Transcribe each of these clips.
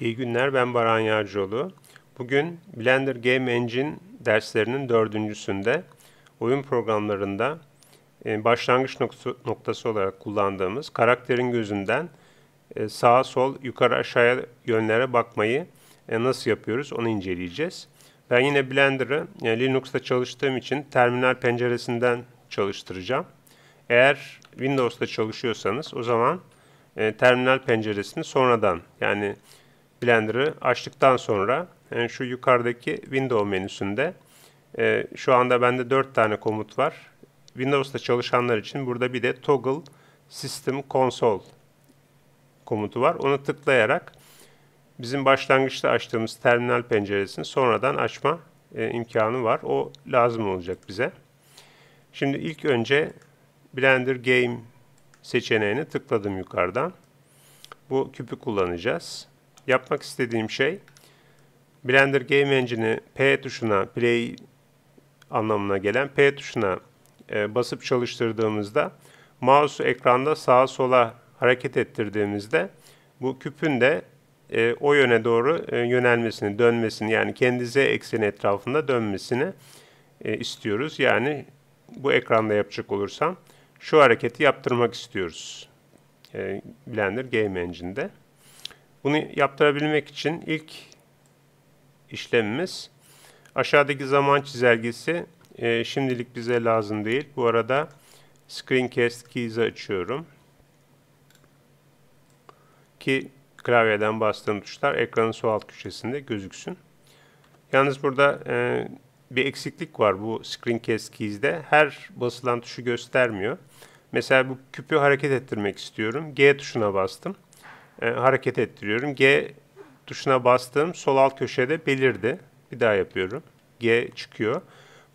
İyi günler, ben Baran Yarcıoğlu. Bugün Blender Game Engine derslerinin dördüncüsünde oyun programlarında e, başlangıç noktası, olarak kullandığımız karakterin gözünden e, sağa sol, yukarı aşağıya yönlere bakmayı e, nasıl yapıyoruz onu inceleyeceğiz. Ben yine Blender'ı Linux'ta çalıştığım için terminal penceresinden çalıştıracağım. Eğer Windows'ta çalışıyorsanız o zaman terminal penceresini sonradan yani Blender'ı açtıktan sonra yani şu yukarıdaki Window menüsünde e, şu anda bende 4 tane komut var. Windows'ta çalışanlar için burada bir de Toggle System Console komutu var. Onu tıklayarak bizim başlangıçta açtığımız terminal penceresini sonradan açma e, imkanı var. O lazım olacak bize. Şimdi ilk önce Blender Game seçeneğini tıkladım yukarıdan. Bu küpü kullanacağız yapmak istediğim şey Blender Game Engine'i P tuşuna, Play anlamına gelen P tuşuna e, basıp çalıştırdığımızda mouse'u ekranda sağa sola hareket ettirdiğimizde bu küpün de e, o yöne doğru e, yönelmesini, dönmesini yani kendi z ekseni etrafında dönmesini e, istiyoruz. Yani bu ekranda yapacak olursam şu hareketi yaptırmak istiyoruz. E, Blender Game Engine'de. Bunu yaptırabilmek için ilk işlemimiz aşağıdaki zaman çizelgesi e, şimdilik bize lazım değil. Bu arada Screencast Keys'i açıyorum. Ki klavyeden bastığım tuşlar ekranın sol alt köşesinde gözüksün. Yalnız burada e, bir eksiklik var bu Screencast Keys'de. Her basılan tuşu göstermiyor. Mesela bu küpü hareket ettirmek istiyorum. G tuşuna bastım e, hareket ettiriyorum. G tuşuna bastığım sol alt köşede belirdi. Bir daha yapıyorum. G çıkıyor.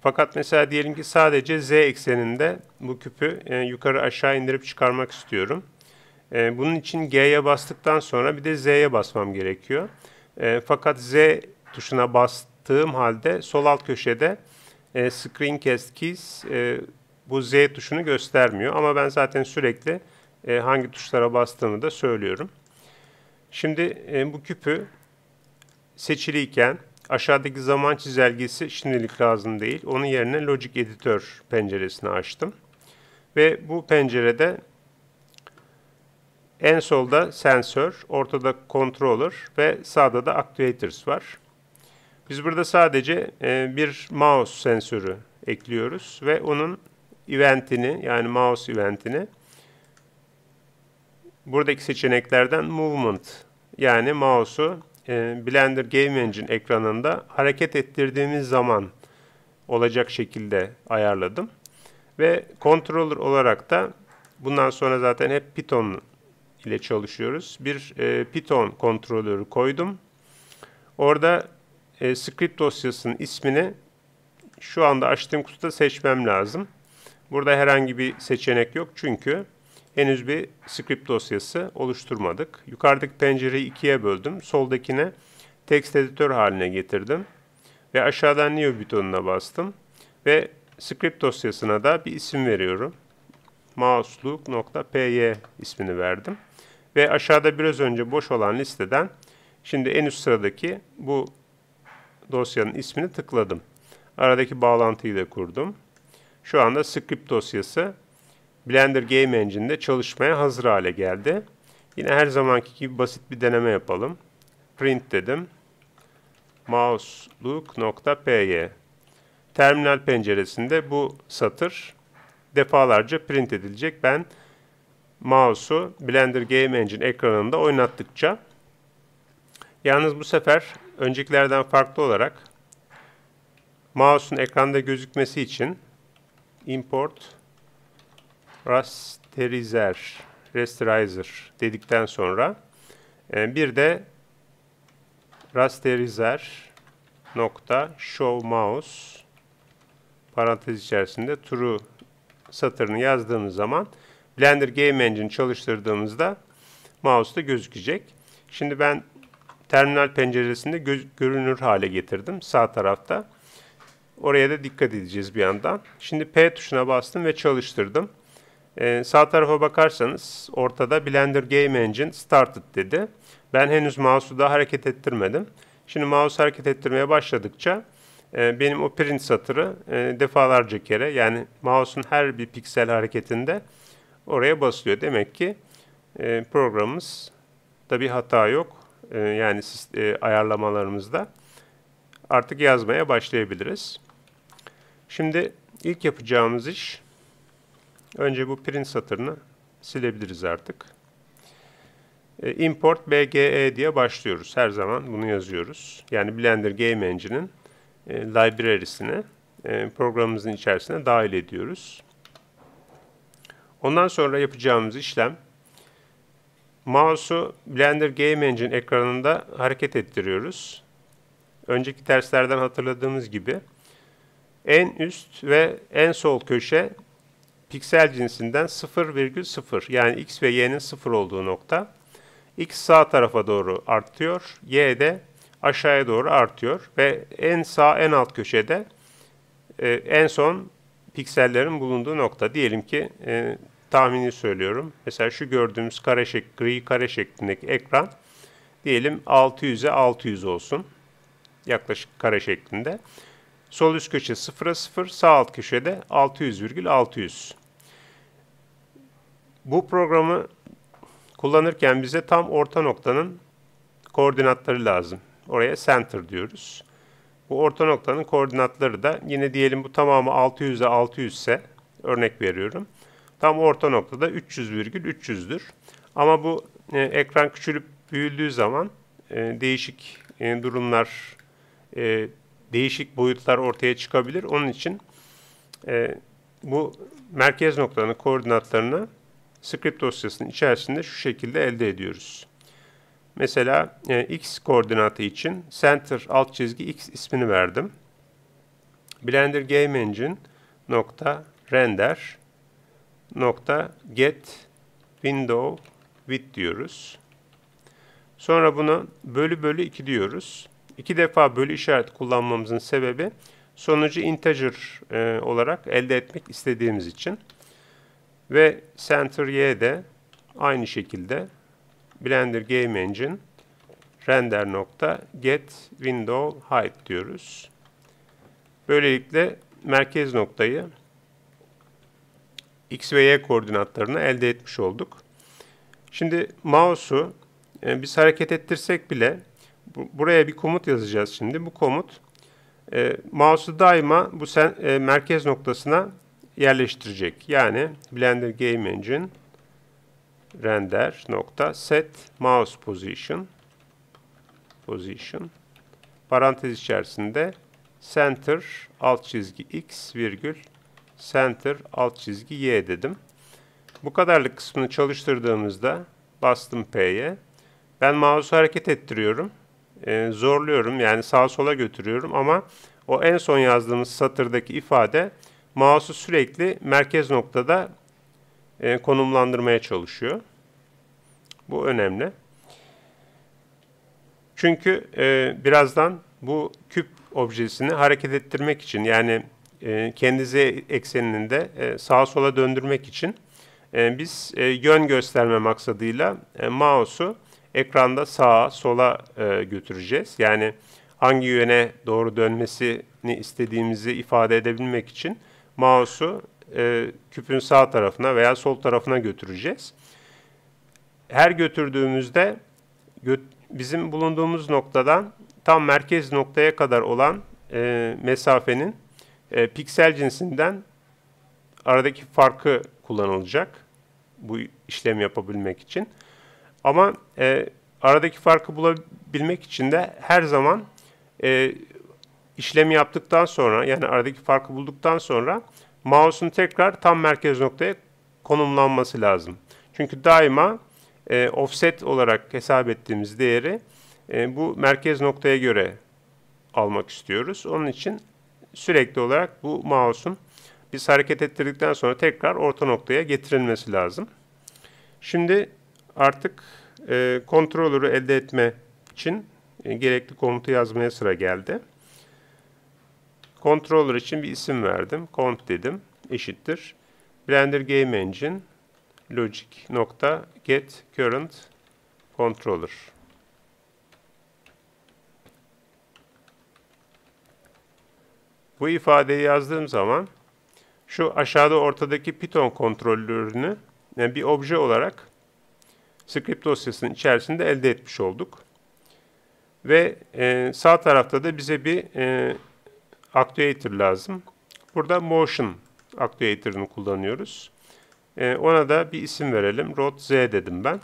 Fakat mesela diyelim ki sadece Z ekseninde bu küpü e, yukarı aşağı indirip çıkarmak istiyorum. E, bunun için G'ye bastıktan sonra bir de Z'ye basmam gerekiyor. E, fakat Z tuşuna bastığım halde sol alt köşede e, Screencast Keys e, bu Z tuşunu göstermiyor. Ama ben zaten sürekli e, hangi tuşlara bastığımı da söylüyorum. Şimdi e, bu küpü seçiliyken aşağıdaki zaman çizelgesi şimdilik lazım değil. Onun yerine Logic Editor penceresini açtım. Ve bu pencerede en solda sensör, ortada controller ve sağda da actuators var. Biz burada sadece e, bir mouse sensörü ekliyoruz ve onun eventini yani mouse eventini buradaki seçeneklerden movement yani mouse'u e, Blender Game Engine ekranında hareket ettirdiğimiz zaman olacak şekilde ayarladım. Ve controller olarak da bundan sonra zaten hep Python ile çalışıyoruz. Bir e, Python kontrolörü koydum. Orada e, script dosyasının ismini şu anda açtığım kutuda seçmem lazım. Burada herhangi bir seçenek yok çünkü henüz bir script dosyası oluşturmadık. Yukarıdaki pencereyi ikiye böldüm. Soldakine text editör haline getirdim. Ve aşağıdan new butonuna bastım. Ve script dosyasına da bir isim veriyorum. mouselook.py ismini verdim. Ve aşağıda biraz önce boş olan listeden şimdi en üst sıradaki bu dosyanın ismini tıkladım. Aradaki bağlantıyı da kurdum. Şu anda script dosyası Blender Game Engine'de çalışmaya hazır hale geldi. Yine her zamanki gibi basit bir deneme yapalım. Print dedim. mouselook.py Terminal penceresinde bu satır defalarca print edilecek. Ben mouse'u Blender Game Engine ekranında oynattıkça yalnız bu sefer öncekilerden farklı olarak mouse'un ekranda gözükmesi için import rasterizer, rasterizer dedikten sonra e, bir de rasterizer nokta show mouse parantez içerisinde true satırını yazdığımız zaman Blender Game Engine çalıştırdığımızda mouse'da gözükecek. Şimdi ben terminal penceresinde görünür hale getirdim sağ tarafta. Oraya da dikkat edeceğiz bir yandan. Şimdi P tuşuna bastım ve çalıştırdım. E, sağ tarafa bakarsanız ortada Blender Game Engine Started dedi. Ben henüz mouse'u da hareket ettirmedim. Şimdi mouse hareket ettirmeye başladıkça e, benim o print satırı e, defalarca kere yani mouse'un her bir piksel hareketinde oraya basılıyor. Demek ki e, programımız da bir hata yok. E, yani e, ayarlamalarımızda artık yazmaya başlayabiliriz. Şimdi ilk yapacağımız iş önce bu print satırını silebiliriz artık. E, import BGE diye başlıyoruz. Her zaman bunu yazıyoruz. Yani Blender Game Engine'in e, library'sine e, programımızın içerisine dahil ediyoruz. Ondan sonra yapacağımız işlem mouse'u Blender Game Engine ekranında hareket ettiriyoruz. Önceki derslerden hatırladığımız gibi en üst ve en sol köşe piksel cinsinden 0,0 yani x ve y'nin 0 olduğu nokta. x sağ tarafa doğru artıyor, y de aşağıya doğru artıyor ve en sağ en alt köşede e, en son piksellerin bulunduğu nokta. Diyelim ki e, tahmini söylüyorum. Mesela şu gördüğümüz kare şek gri kare şeklindeki ekran diyelim 600'e 600 olsun. Yaklaşık kare şeklinde. Sol üst köşe 0'a 0, sağ alt köşede 600,600. Bu programı kullanırken bize tam orta noktanın koordinatları lazım. Oraya center diyoruz. Bu orta noktanın koordinatları da yine diyelim bu tamamı 600'e 600 ise örnek veriyorum. Tam orta noktada 300,300'dür. Ama bu e, ekran küçülüp büyüdüğü zaman e, değişik e, durumlar, e, değişik boyutlar ortaya çıkabilir. Onun için e, bu merkez noktanın koordinatlarını script dosyasının içerisinde şu şekilde elde ediyoruz. Mesela e, x koordinatı için center alt çizgi x ismini verdim. Blender Game Engine nokta render nokta get window width diyoruz. Sonra bunu bölü bölü 2 diyoruz. İki defa bölü işareti kullanmamızın sebebi sonucu integer e, olarak elde etmek istediğimiz için. Ve center y de aynı şekilde Blender Game Engine render nokta get window height diyoruz. Böylelikle merkez noktayı x ve y koordinatlarını elde etmiş olduk. Şimdi mouse'u e, biz hareket ettirsek bile bu, buraya bir komut yazacağız şimdi. Bu komut e, mouse'u daima bu sen, e, merkez noktasına yerleştirecek. Yani Blender Game Engine render nokta set mouse position position parantez içerisinde center alt çizgi x virgül center alt çizgi y dedim. Bu kadarlık kısmını çalıştırdığımızda bastım P'ye. Ben mouse'u hareket ettiriyorum. Ee, zorluyorum yani sağa sola götürüyorum ama o en son yazdığımız satırdaki ifade mouse'u sürekli merkez noktada e, konumlandırmaya çalışıyor. Bu önemli. Çünkü e, birazdan bu küp objesini hareket ettirmek için yani e, kendi z ekseninde e, sağa sola döndürmek için e, biz e, yön gösterme maksadıyla e, mouse'u ekranda sağa sola e, götüreceğiz. Yani hangi yöne doğru dönmesini istediğimizi ifade edebilmek için mouse'u e, küpün sağ tarafına veya sol tarafına götüreceğiz. Her götürdüğümüzde gö bizim bulunduğumuz noktadan tam merkez noktaya kadar olan e, mesafenin e, piksel cinsinden aradaki farkı kullanılacak bu işlemi yapabilmek için. Ama e, aradaki farkı bulabilmek için de her zaman e, işlemi yaptıktan sonra yani aradaki farkı bulduktan sonra mouse'un tekrar tam merkez noktaya konumlanması lazım. Çünkü daima e, offset olarak hesap ettiğimiz değeri e, bu merkez noktaya göre almak istiyoruz. Onun için sürekli olarak bu mouse'un biz hareket ettirdikten sonra tekrar orta noktaya getirilmesi lazım. Şimdi artık e, controller'ı elde etme için e, gerekli komutu yazmaya sıra geldi. Controller için bir isim verdim. Cont dedim. Eşittir. Blender Game Engine logic nokta get current controller. Bu ifadeyi yazdığım zaman şu aşağıda ortadaki Python kontrolörünü yani bir obje olarak script dosyasının içerisinde elde etmiş olduk. Ve e, sağ tarafta da bize bir e, actuator lazım. Burada motion actuator'ını kullanıyoruz. E, ona da bir isim verelim. Rod Z dedim ben.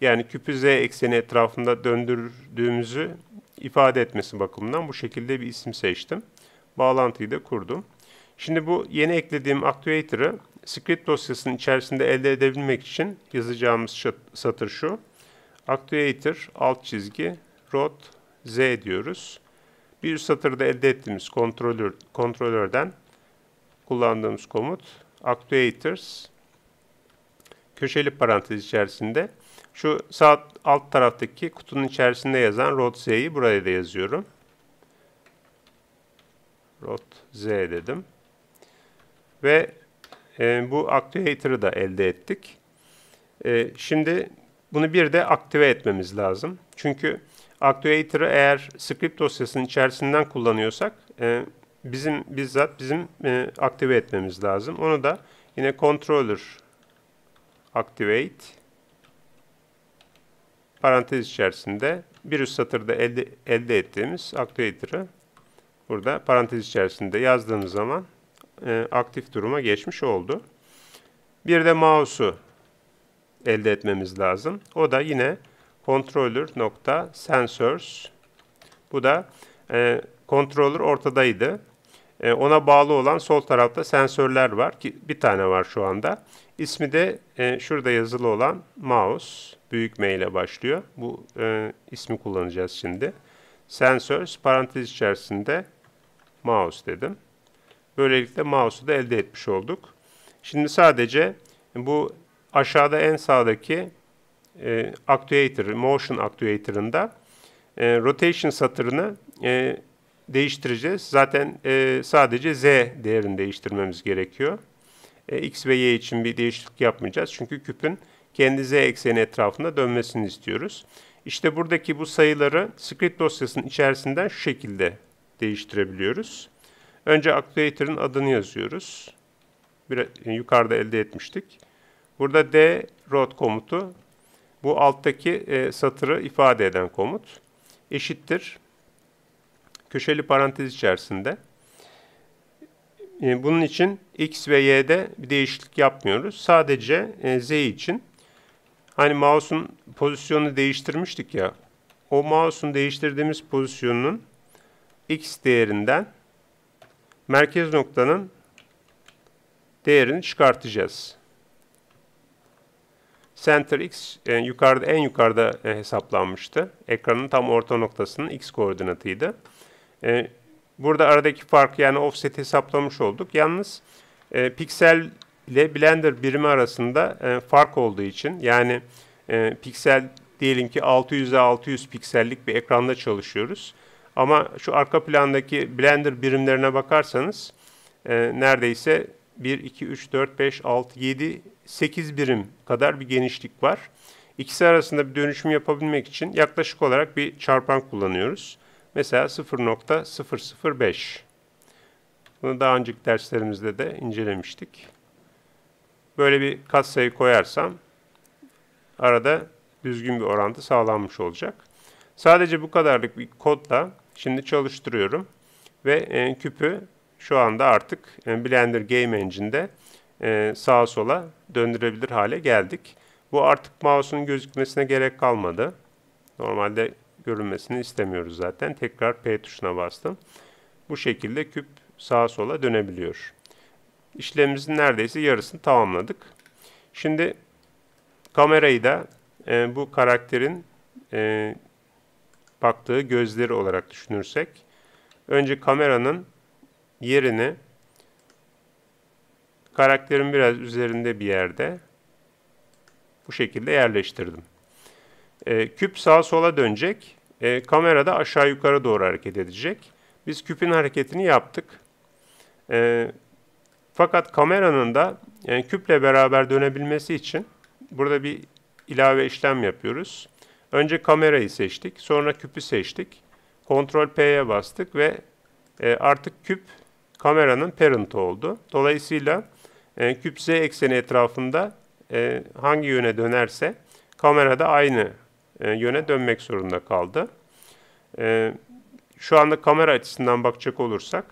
Yani küpü Z ekseni etrafında döndürdüğümüzü ifade etmesi bakımından bu şekilde bir isim seçtim. Bağlantıyı da kurdum. Şimdi bu yeni eklediğim actuator'ı script dosyasının içerisinde elde edebilmek için yazacağımız satır şu. Actuator alt çizgi rod z diyoruz. Bir satırda elde ettiğimiz kontrolör, kontrolörden kullandığımız komut actuators köşeli parantez içerisinde şu sağ alt taraftaki kutunun içerisinde yazan rod z'yi buraya da yazıyorum. Rod z dedim. Ve e, bu actuator'ı da elde ettik. E, şimdi bunu bir de aktive etmemiz lazım. Çünkü actuator'ı eğer script dosyasının içerisinden kullanıyorsak e, bizim bizzat bizim e, aktive etmemiz lazım. Onu da yine controller activate parantez içerisinde bir üst satırda elde, elde ettiğimiz actuator'ı burada parantez içerisinde yazdığımız zaman e, aktif duruma geçmiş oldu. Bir de mouse'u elde etmemiz lazım. O da yine controller.sensors. Bu da e, controller ortadaydı. E, ona bağlı olan sol tarafta sensörler var ki bir tane var şu anda. İsmi de e, şurada yazılı olan mouse. Büyük M ile başlıyor. Bu e, ismi kullanacağız şimdi. Sensors parantez içerisinde mouse dedim. Böylelikle mouse'u da elde etmiş olduk. Şimdi sadece bu aşağıda en sağdaki e, actuator, motion actuator'ında e, rotation satırını e, değiştireceğiz. Zaten e, sadece z değerini değiştirmemiz gerekiyor. E, x ve y için bir değişiklik yapmayacağız. Çünkü küpün kendi z ekseni etrafında dönmesini istiyoruz. İşte buradaki bu sayıları script dosyasının içerisinden şu şekilde değiştirebiliyoruz. Önce actuator'ın adını yazıyoruz. Bir, yukarıda elde etmiştik. Burada d road komutu bu alttaki e, satırı ifade eden komut. Eşittir. Köşeli parantez içerisinde. E, bunun için x ve y'de bir değişiklik yapmıyoruz. Sadece e, z için. Hani mouse'un pozisyonunu değiştirmiştik ya. O mouse'un değiştirdiğimiz pozisyonunun x değerinden merkez noktanın değerini çıkartacağız. Center X e, yukarıda en yukarıda e, hesaplanmıştı. Ekranın tam orta noktasının X koordinatıydı. E, burada aradaki fark yani offset hesaplamış olduk. Yalnız e, piksel ile Blender birimi arasında e, fark olduğu için yani e, piksel diyelim ki 600'e 600 piksellik bir ekranda çalışıyoruz. Ama şu arka plandaki Blender birimlerine bakarsanız e, neredeyse 1, 2, 3, 4, 5, 6, 7, 8 birim kadar bir genişlik var. İkisi arasında bir dönüşüm yapabilmek için yaklaşık olarak bir çarpan kullanıyoruz. Mesela 0.005. Bunu daha önceki derslerimizde de incelemiştik. Böyle bir katsayı koyarsam arada düzgün bir orantı sağlanmış olacak. Sadece bu kadarlık bir kodla şimdi çalıştırıyorum ve küpü şu anda artık Blender Game Engine'de e, sağa sola döndürebilir hale geldik. Bu artık mouse'un gözükmesine gerek kalmadı. Normalde görünmesini istemiyoruz zaten. Tekrar P tuşuna bastım. Bu şekilde küp sağa sola dönebiliyor. İşlemimizin neredeyse yarısını tamamladık. Şimdi kamerayı da e, bu karakterin e, baktığı gözleri olarak düşünürsek önce kameranın yerini karakterin biraz üzerinde bir yerde bu şekilde yerleştirdim. E, küp sağa sola dönecek. E, kamera da aşağı yukarı doğru hareket edecek. Biz küpün hareketini yaptık. E, Fakat kameranın da yani küple beraber dönebilmesi için burada bir ilave işlem yapıyoruz. Önce kamerayı seçtik, sonra küpü seçtik. Ctrl P'ye bastık ve e, artık küp kameranın parent oldu. Dolayısıyla e, küp Z ekseni etrafında e, hangi yöne dönerse kamerada aynı e, yöne dönmek zorunda kaldı. E, şu anda kamera açısından bakacak olursak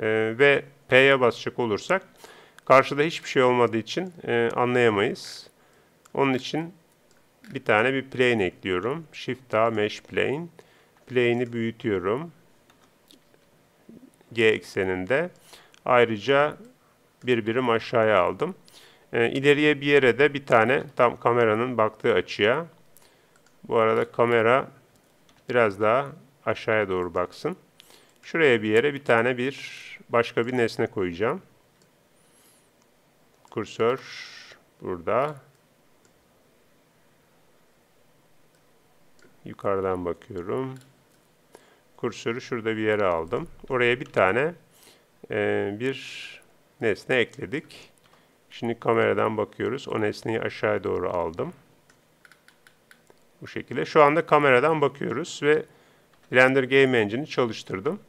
e, ve P'ye basacak olursak karşıda hiçbir şey olmadığı için e, anlayamayız. Onun için bir tane bir plane ekliyorum. Shift A Mesh Plane. Plane'i büyütüyorum. G ekseninde. Ayrıca bir birim aşağıya aldım. E, ileriye bir yere de bir tane tam kameranın baktığı açıya. Bu arada kamera biraz daha aşağıya doğru baksın. Şuraya bir yere bir tane bir başka bir nesne koyacağım. Kursör burada. Yukarıdan bakıyorum. Kursörü şurada bir yere aldım. Oraya bir tane e, bir nesne ekledik. Şimdi kameradan bakıyoruz. O nesneyi aşağıya doğru aldım. Bu şekilde. Şu anda kameradan bakıyoruz ve Blender Game Engine'i çalıştırdım.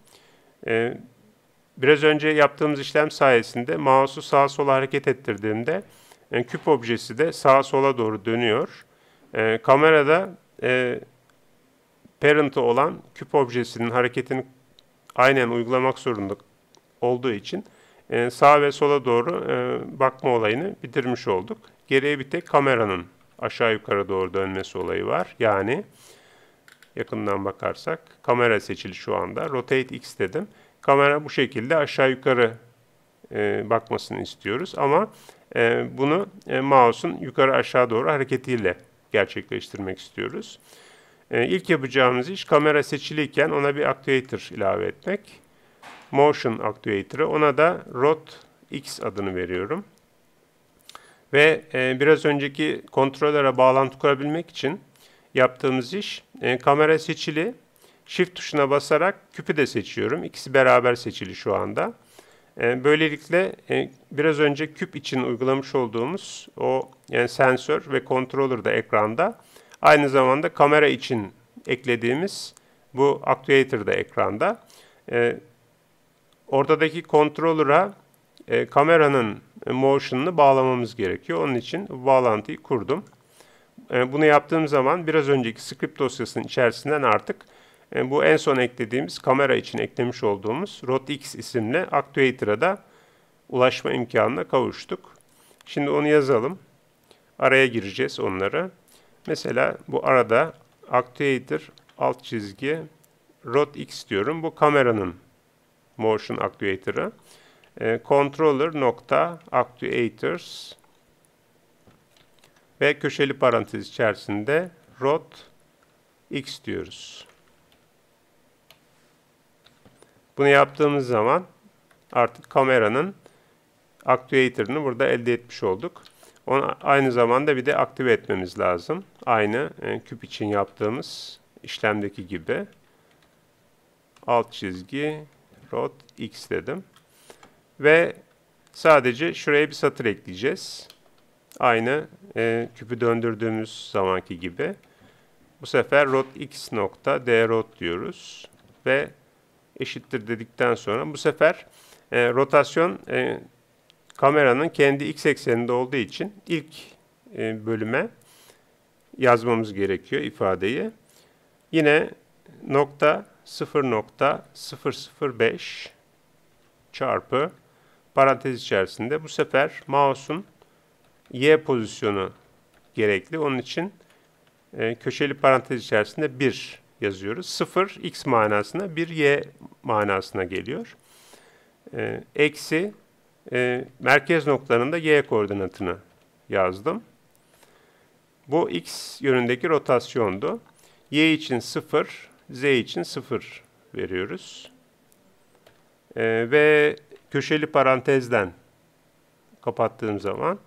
Ee, biraz önce yaptığımız işlem sayesinde mouse'u sağa sola hareket ettirdiğimde yani küp objesi de sağa sola doğru dönüyor. Ee, kamerada e, parent'ı olan küp objesinin hareketini aynen uygulamak zorunda olduğu için e, sağa ve sola doğru e, bakma olayını bitirmiş olduk. Geriye bir tek kameranın aşağı yukarı doğru dönmesi olayı var. Yani yakından bakarsak kamera seçili şu anda. Rotate X dedim. Kamera bu şekilde aşağı yukarı e, bakmasını istiyoruz ama e, bunu e, mouse'un yukarı aşağı doğru hareketiyle gerçekleştirmek istiyoruz. E, ilk yapacağımız iş kamera seçiliyken ona bir actuator ilave etmek. Motion actuator'ı ona da Rot X adını veriyorum. Ve e, biraz önceki kontrollere bağlantı kurabilmek için yaptığımız iş e, kamera seçili. Shift tuşuna basarak küpü de seçiyorum. İkisi beraber seçili şu anda. E, böylelikle e, biraz önce küp için uygulamış olduğumuz o yani sensör ve controller da ekranda. Aynı zamanda kamera için eklediğimiz bu actuator da ekranda. E, ortadaki controller'a e, kameranın motion'ını bağlamamız gerekiyor. Onun için bağlantıyı kurdum. E, bunu yaptığım zaman biraz önceki script dosyasının içerisinden artık e, bu en son eklediğimiz kamera için eklemiş olduğumuz RotX isimli actuator'a da ulaşma imkanına kavuştuk. Şimdi onu yazalım. Araya gireceğiz onları. Mesela bu arada actuator alt çizgi RotX diyorum. Bu kameranın motion actuator'ı. E, controller nokta actuators ve köşeli parantez içerisinde rot x diyoruz. Bunu yaptığımız zaman artık kameranın actuator'ını burada elde etmiş olduk. Onu aynı zamanda bir de aktive etmemiz lazım. Aynı e, küp için yaptığımız işlemdeki gibi. Alt çizgi rot x dedim. Ve sadece şuraya bir satır ekleyeceğiz. Aynı e, küpü döndürdüğümüz zamanki gibi. Bu sefer rot x nokta d rot diyoruz. Ve eşittir dedikten sonra bu sefer e, rotasyon e, kameranın kendi x ekseninde olduğu için ilk e, bölüme yazmamız gerekiyor ifadeyi. Yine nokta 0.005 çarpı parantez içerisinde bu sefer mouse'un Y pozisyonu gerekli. Onun için e, köşeli parantez içerisinde 1 yazıyoruz. 0 x manasına 1 y manasına geliyor. E, eksi e, merkez noktalarında y koordinatını yazdım. Bu x yönündeki rotasyondu. y için 0, z için 0 veriyoruz. E, ve köşeli parantezden kapattığım zaman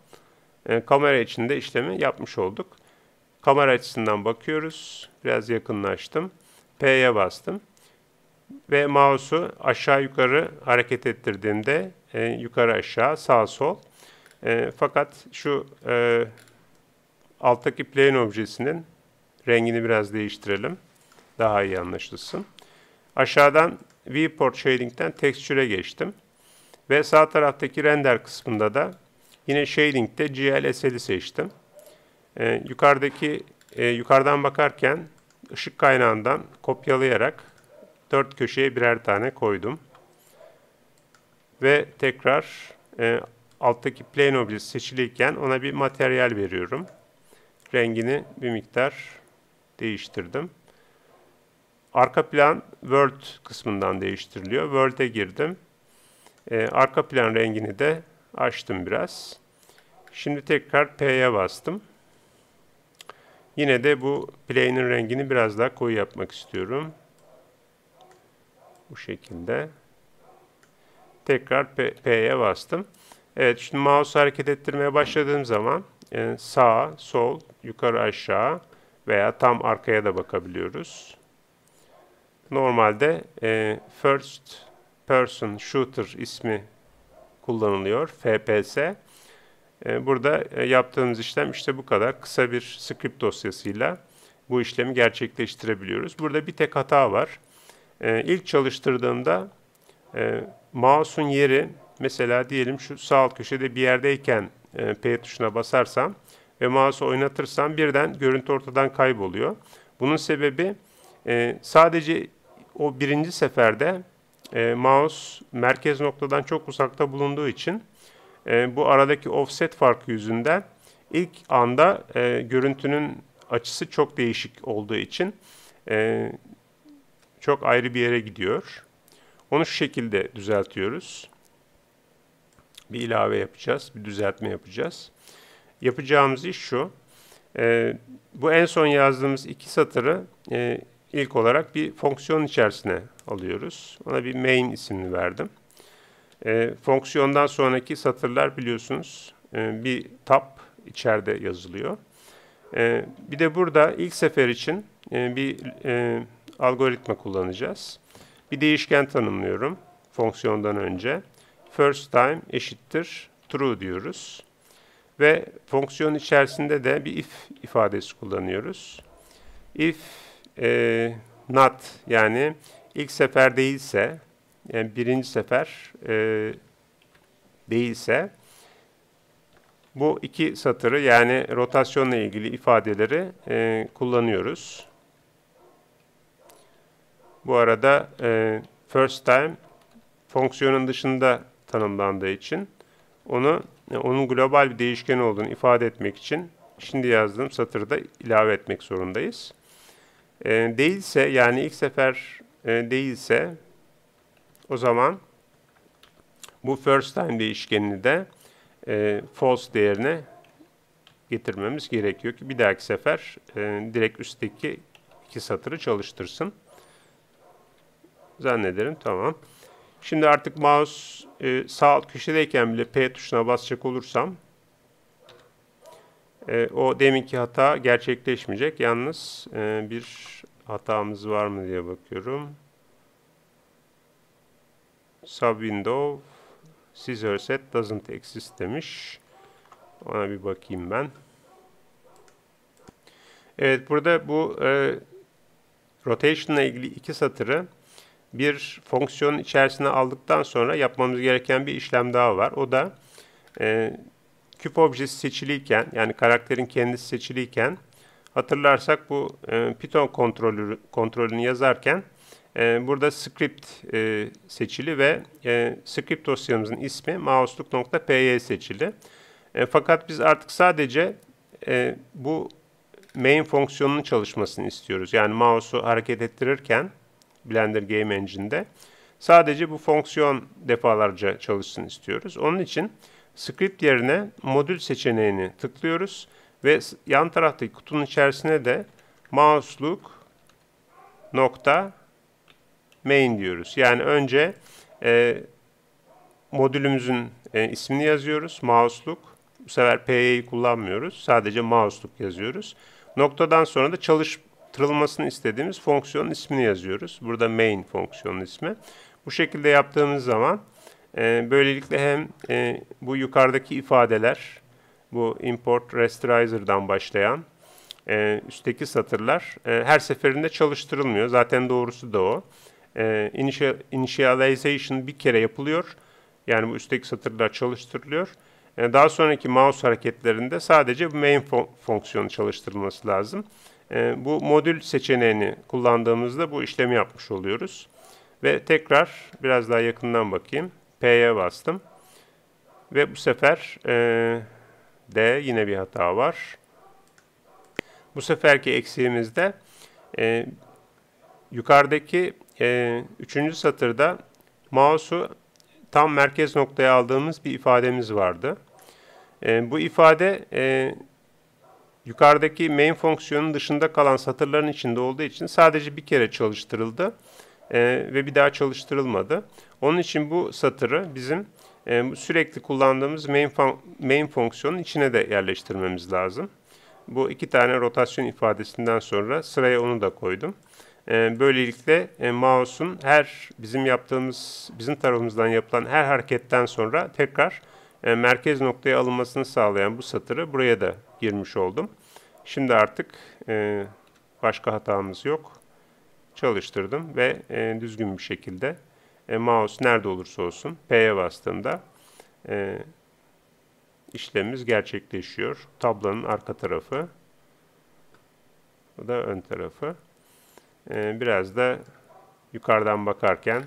e, kamera içinde işlemi yapmış olduk. Kamera açısından bakıyoruz. Biraz yakınlaştım. P'ye bastım. ve mouse'u aşağı yukarı hareket ettirdiğimde e, yukarı aşağı sağ sol. E, fakat şu e, alttaki plane objesinin rengini biraz değiştirelim. Daha iyi anlaşılsın. Aşağıdan viewport shading'den texture'e geçtim. Ve sağ taraftaki render kısmında da yine shading'de GLSL'i seçtim. E, yukarıdaki e, yukarıdan bakarken ışık kaynağından kopyalayarak dört köşeye birer tane koydum. Ve tekrar e, alttaki plane objesi seçiliyken ona bir materyal veriyorum. Rengini bir miktar değiştirdim. Arka plan World kısmından değiştiriliyor. World'e girdim. Ee, arka plan rengini de açtım biraz. Şimdi tekrar P'ye bastım. Yine de bu plane'in rengini biraz daha koyu yapmak istiyorum. Bu şekilde. Tekrar P'ye bastım. Evet şimdi mouse hareket ettirmeye başladığım zaman e, sağ, sol, yukarı aşağı veya tam arkaya da bakabiliyoruz. Normalde e, First Person Shooter ismi kullanılıyor. FPS. E, burada e, yaptığımız işlem işte bu kadar. Kısa bir script dosyasıyla bu işlemi gerçekleştirebiliyoruz. Burada bir tek hata var. E, ilk çalıştırdığımda e, mouse'un yeri mesela diyelim şu sağ alt köşede bir yerdeyken e, P tuşuna basarsam ve mouse'u oynatırsam birden görüntü ortadan kayboluyor. Bunun sebebi e, sadece o birinci seferde e, mouse merkez noktadan çok uzakta bulunduğu için e, bu aradaki offset farkı yüzünden ilk anda e, görüntünün açısı çok değişik olduğu için e, çok ayrı bir yere gidiyor. Onu şu şekilde düzeltiyoruz. Bir ilave yapacağız, bir düzeltme yapacağız. Yapacağımız iş şu. E, bu en son yazdığımız iki satırı e, ilk olarak bir fonksiyon içerisine alıyoruz. Ona bir main ismini verdim. E, fonksiyondan sonraki satırlar biliyorsunuz e, bir tab içeride yazılıyor. E, bir de burada ilk sefer için e, bir e, algoritma kullanacağız. Bir değişken tanımlıyorum fonksiyondan önce. First time eşittir true diyoruz. Ve fonksiyon içerisinde de bir if ifadesi kullanıyoruz. If e, not yani ilk sefer değilse yani birinci sefer e, değilse bu iki satırı yani rotasyonla ilgili ifadeleri e, kullanıyoruz. Bu arada e, first time fonksiyonun dışında tanımlandığı için onu e, onun global bir değişken olduğunu ifade etmek için şimdi yazdığım satırda ilave etmek zorundayız. E, değilse yani ilk sefer e, değilse o zaman bu first time değişkenini de e, false değerine getirmemiz gerekiyor ki bir dahaki sefer e, direkt üstteki iki satırı çalıştırsın. Zannederim tamam. Şimdi artık mouse e, sağ alt köşedeyken bile P tuşuna basacak olursam e, o deminki hata gerçekleşmeyecek. Yalnız e, bir hatamız var mı diye bakıyorum. Subwindow scissor set doesn't exist demiş. Ona bir bakayım ben. Evet burada bu e, rotation ile ilgili iki satırı bir fonksiyonun içerisine aldıktan sonra yapmamız gereken bir işlem daha var. O da e, küp objesi seçiliyken yani karakterin kendisi seçiliyken hatırlarsak bu e, Python kontrolü, kontrolünü yazarken e, burada script e, seçili ve e, script dosyamızın ismi mouseluk.py seçili. E, fakat biz artık sadece e, bu main fonksiyonunun çalışmasını istiyoruz. Yani mouse'u hareket ettirirken Blender Game Engine'de. Sadece bu fonksiyon defalarca çalışsın istiyoruz. Onun için script yerine modül seçeneğini tıklıyoruz ve yan taraftaki kutunun içerisine de mouselook nokta main diyoruz. Yani önce e, modülümüzün e, ismini yazıyoruz. Mouselook. Bu sefer PY'yi kullanmıyoruz. Sadece mouselook yazıyoruz. Noktadan sonra da çalış çalıştırılmasını istediğimiz fonksiyonun ismini yazıyoruz. Burada main fonksiyonun ismi. Bu şekilde yaptığımız zaman e, böylelikle hem e, bu yukarıdaki ifadeler, bu import rasterizer'dan başlayan e, üstteki satırlar e, her seferinde çalıştırılmıyor. Zaten doğrusu da o. E, initial, initialization bir kere yapılıyor. Yani bu üstteki satırlar çalıştırılıyor. E, daha sonraki mouse hareketlerinde sadece bu main fon fonksiyonu çalıştırılması lazım. E, bu modül seçeneğini kullandığımızda bu işlemi yapmış oluyoruz. Ve tekrar biraz daha yakından bakayım. P'ye bastım. Ve bu sefer e, D yine bir hata var. Bu seferki eksiğimizde e, yukarıdaki e, üçüncü satırda mouse'u tam merkez noktaya aldığımız bir ifademiz vardı. E, bu ifade e, yukarıdaki main fonksiyonun dışında kalan satırların içinde olduğu için sadece bir kere çalıştırıldı e, ve bir daha çalıştırılmadı. Onun için bu satırı bizim e, sürekli kullandığımız main, main fonksiyonun içine de yerleştirmemiz lazım. Bu iki tane rotasyon ifadesinden sonra sıraya onu da koydum. E, böylelikle e, mouse'un her bizim yaptığımız, bizim tarafımızdan yapılan her hareketten sonra tekrar e, merkez noktaya alınmasını sağlayan bu satırı buraya da girmiş oldum. Şimdi artık e, başka hatamız yok. Çalıştırdım ve e, düzgün bir şekilde e, mouse nerede olursa olsun P'ye bastığımda e, işlemimiz gerçekleşiyor. Tablonun arka tarafı. Bu da ön tarafı. E, biraz da yukarıdan bakarken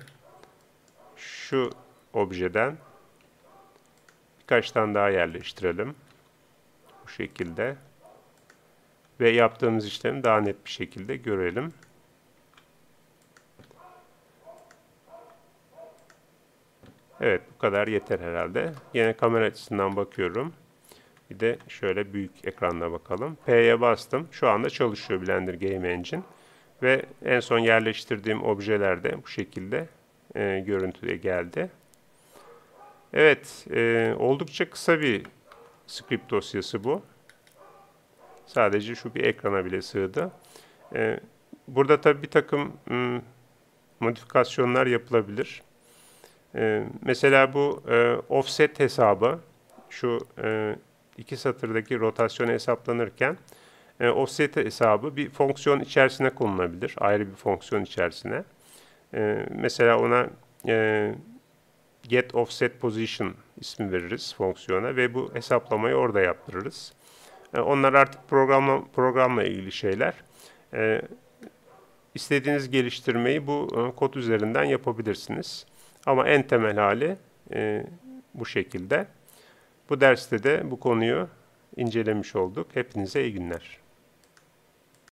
şu objeden birkaç tane daha yerleştirelim. Bu şekilde. Ve yaptığımız işlemi daha net bir şekilde görelim. Evet bu kadar yeter herhalde. Yine kamera açısından bakıyorum. Bir de şöyle büyük ekranda bakalım. P'ye bastım. Şu anda çalışıyor Blender Game Engine. Ve en son yerleştirdiğim objeler de bu şekilde e, görüntüye geldi. Evet, e, oldukça kısa bir script dosyası bu. Sadece şu bir ekrana bile sığdı. E, burada tabii bir takım m, modifikasyonlar yapılabilir. E, mesela bu e, offset hesabı, şu e, iki satırdaki rotasyon hesaplanırken e, offset hesabı bir fonksiyon içerisine konulabilir. Ayrı bir fonksiyon içerisine. E, mesela ona e, get offset position ismi veririz fonksiyona ve bu hesaplamayı orada yaptırırız. E, onlar artık programla, programla ilgili şeyler. E, istediğiniz geliştirmeyi bu e, kod üzerinden yapabilirsiniz. Ama en temel hali e, bu şekilde. Bu derste de bu konuyu incelemiş olduk. Hepinize iyi günler.